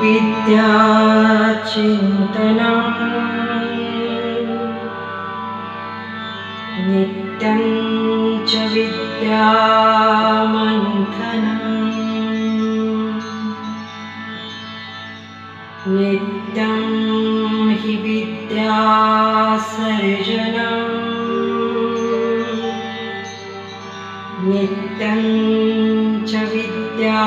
विद्याचिन्तनम्। नित्यं च विद्यामन्थनम्। नित्यं हि विद्यासर्जनम्। नित्यं च विद्या